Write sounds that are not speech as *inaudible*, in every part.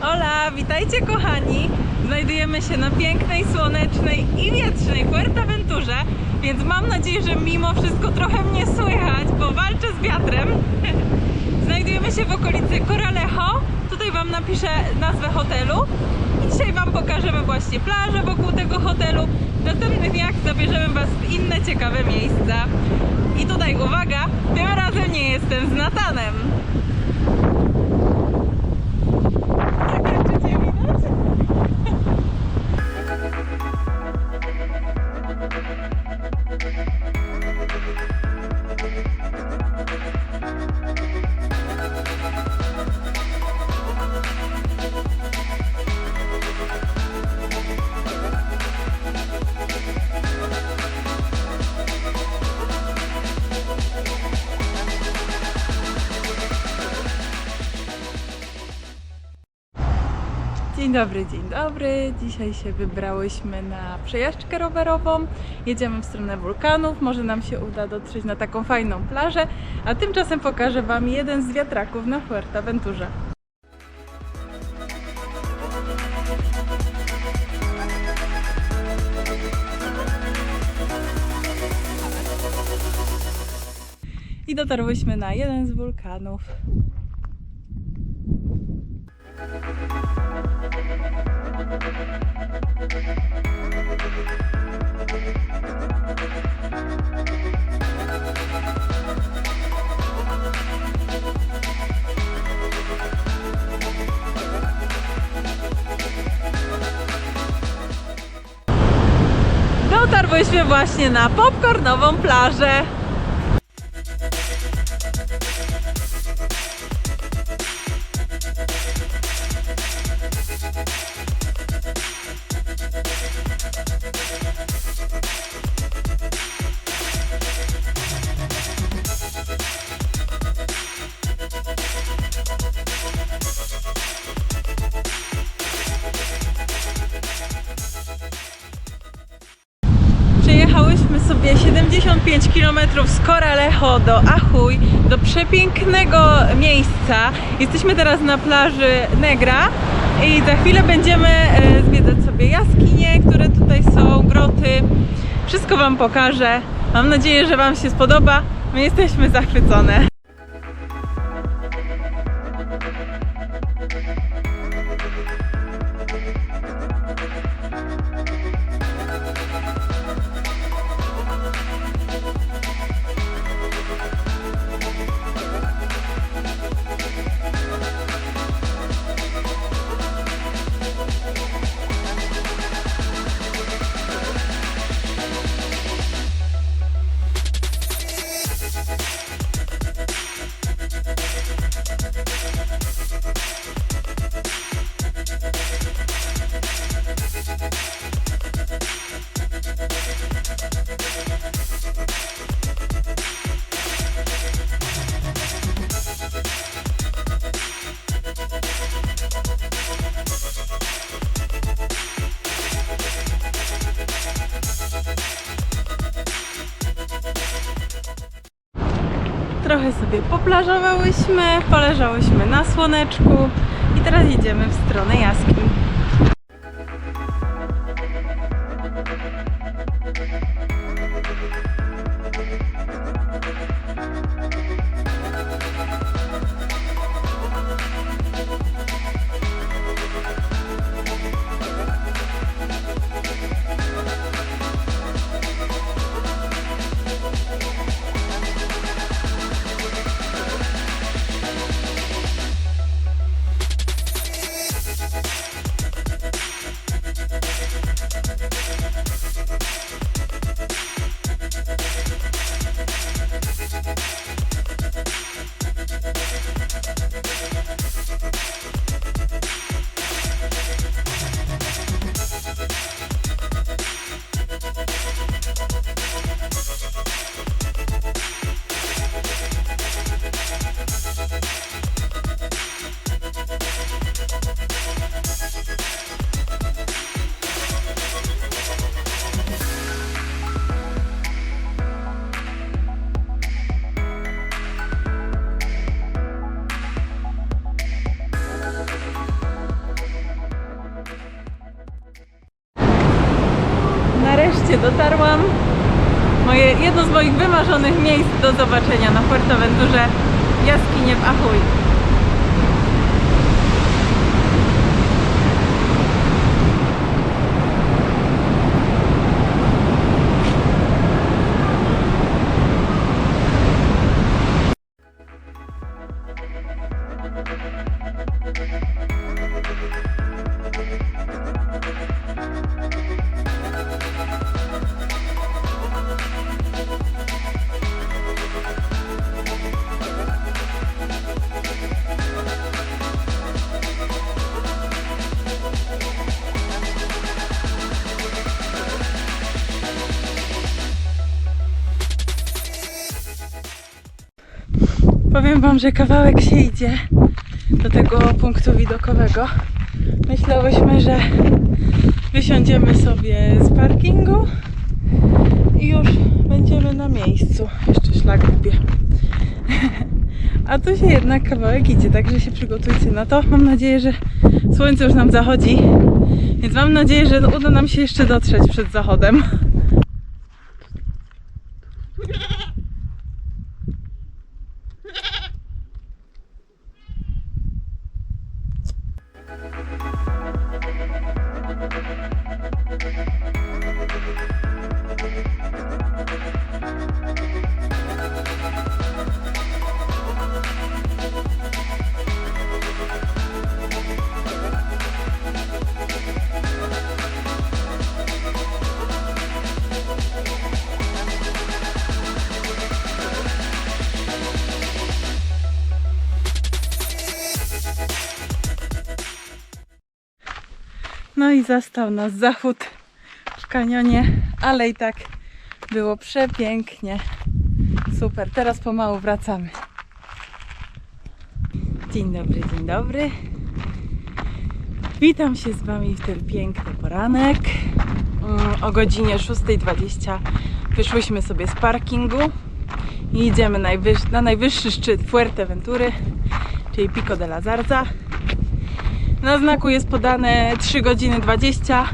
Hola, witajcie kochani! Znajdujemy się na pięknej, słonecznej i wietrznej Fuerteventurze, więc mam nadzieję, że mimo wszystko trochę mnie słychać, bo walczę z wiatrem. *laughs* Znajdujemy się w okolicy Coralejo. Tutaj Wam napiszę nazwę hotelu. I dzisiaj Wam pokażemy właśnie plażę wokół tego hotelu. W następnych dniach zabierzemy Was w inne ciekawe miejsca. I tutaj uwaga, tym razem nie jestem z Natanem. Dobry, dzień dobry. Dzisiaj się wybrałyśmy na przejażdżkę rowerową. Jedziemy w stronę wulkanów. Może nam się uda dotrzeć na taką fajną plażę. A tymczasem pokażę Wam jeden z wiatraków na Fuerteventurze. I dotarłyśmy na jeden z wulkanów. Dotarłyśmy właśnie na popcornową plażę. Przejechałyśmy sobie 75 km z Coralejo do Achuj, do przepięknego miejsca. Jesteśmy teraz na plaży Negra i za chwilę będziemy e, zwiedzać sobie jaskinie, które tutaj są, groty. Wszystko Wam pokażę. Mam nadzieję, że Wam się spodoba. My jesteśmy zachwycone. Trochę sobie poplażowałyśmy, poleżałyśmy na słoneczku i teraz idziemy w stronę jaskiń. Wymarzonych miejsc do zobaczenia na Fuerteventurze jaskinie w Achuj. Wam, że kawałek się idzie do tego punktu widokowego. Myślałyśmy, że wysiądziemy sobie z parkingu i już będziemy na miejscu. Jeszcze szlak gubię. *laughs* A tu się jednak kawałek idzie, także się przygotujcie na to. Mam nadzieję, że słońce już nam zachodzi, więc mam nadzieję, że uda nam się jeszcze dotrzeć przed zachodem. No i zastał nas zachód w kanionie, ale i tak było przepięknie. Super, teraz pomału wracamy. Dzień dobry, dzień dobry. Witam się z Wami w ten piękny poranek. Mm, O godzinie 6.20 wyszłyśmy sobie z parkingu i idziemy na najwyższy szczyt Fuerteventury, czyli Pico de la Zarza. Na znaku jest podane 3 godziny 20,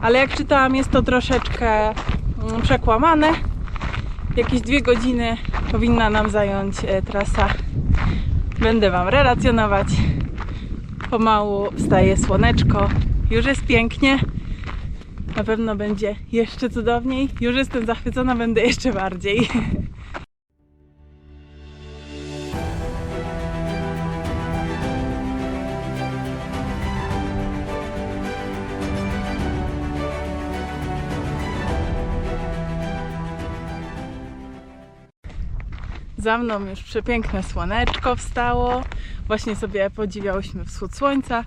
ale jak czytałam jest to troszeczkę mm, przekłamane. Jakieś 2 godziny powinna nam zająć e, trasa. Będę Wam relacjonować. Pomału wstaje słoneczko, już jest pięknie. Na pewno będzie jeszcze cudowniej. Już jestem zachwycona, będę jeszcze bardziej. *laughs* Za mną już przepiękne słoneczko wstało. Właśnie sobie podziwiałyśmy wschód słońca,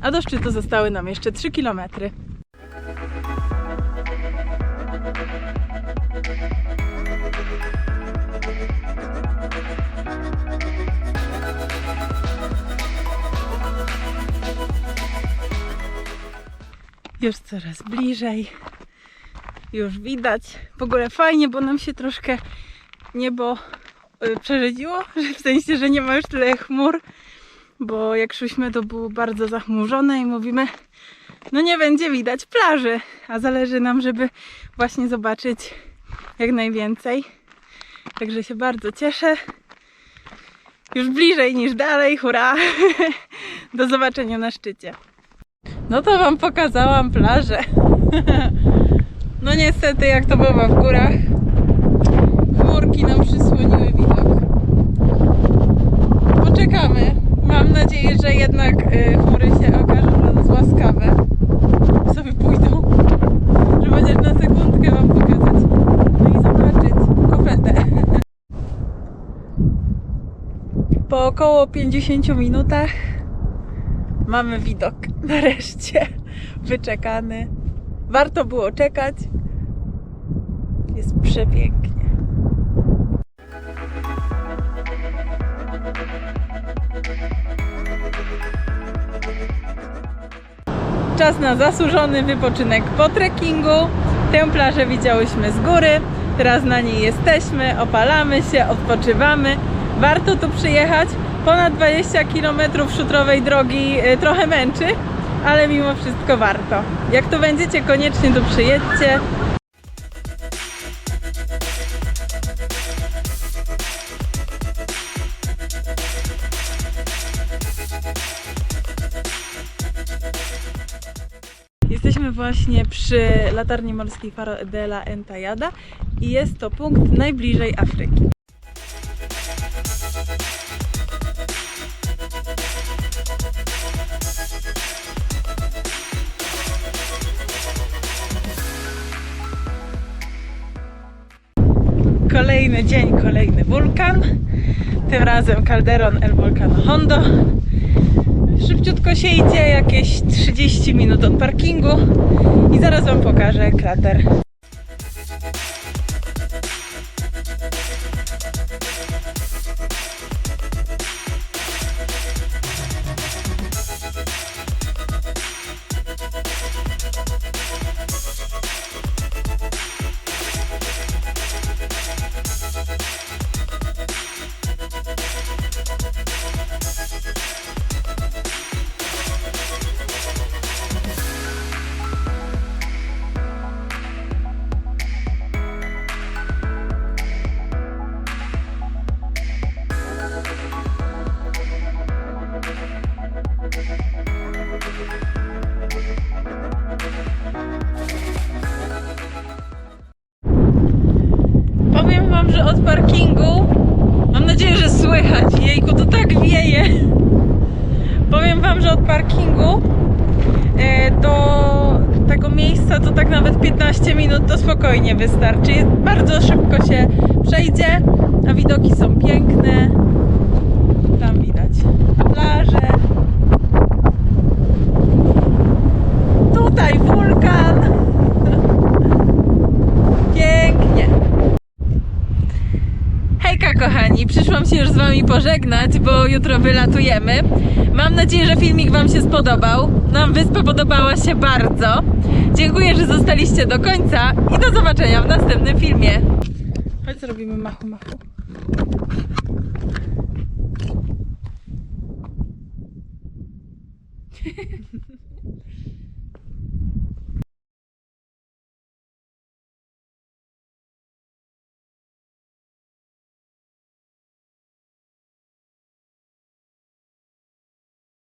a do szczytu zostały nam jeszcze 3 km. Już coraz bliżej. Już widać. W ogóle fajnie, bo nam się troszkę niebo przerzedziło, *laughs* że w sensie, że nie ma już tyle chmur, bo jak szliśmy to było bardzo zachmurzone i mówimy, no nie będzie widać plaży, a zależy nam, żeby właśnie zobaczyć jak najwięcej. Także się bardzo cieszę. Już bliżej niż dalej, hurra! *laughs* Do zobaczenia na szczycie. No to Wam pokazałam plażę. *laughs* No niestety, jak to bywa w górach, chmurki nam przysłoniły widok. Poczekamy. Mam nadzieję, że jednak y, chmury się okażą dla nas łaskawe. Sobie pójdą, żeby chociaż na sekundkę Wam pokazać. No i zobaczyć kopertę. Po około 50 minutach mamy widok. *laughs* Nareszcie wyczekany. Warto było czekać. Jest przepięknie. Czas na zasłużony wypoczynek po trekkingu. Tę plażę widziałyśmy z góry. Teraz na niej jesteśmy, opalamy się, odpoczywamy. Warto tu przyjechać ponad 20 km szutrowej drogi y, trochę męczy, ale mimo wszystko warto. Jak tu będziecie, koniecznie tu przyjedźcie. Jesteśmy właśnie przy latarni morskiej Faro della Entayada i jest to punkt najbliżej Afryki. Kolejny dzień, kolejny wulkan. Tym razem Calderon El Volcano Hondo. Szybciutko się idzie, jakieś 30 minut od parkingu i zaraz Wam pokażę krater. Parkingu e, do tego miejsca to tak nawet 15 minut to spokojnie wystarczy. Bardzo szybko się przejdzie, a widoki są piękne. Tam widać plaże. Tutaj wulkan. Pięknie. Hejka kochani, wami pożegnać, bo jutro wylatujemy. Mam nadzieję, że filmik wam się spodobał. Nam wyspa podobała się bardzo. Dziękuję, że zostaliście do końca i do zobaczenia w następnym filmie. Chodź zrobimy machu machu.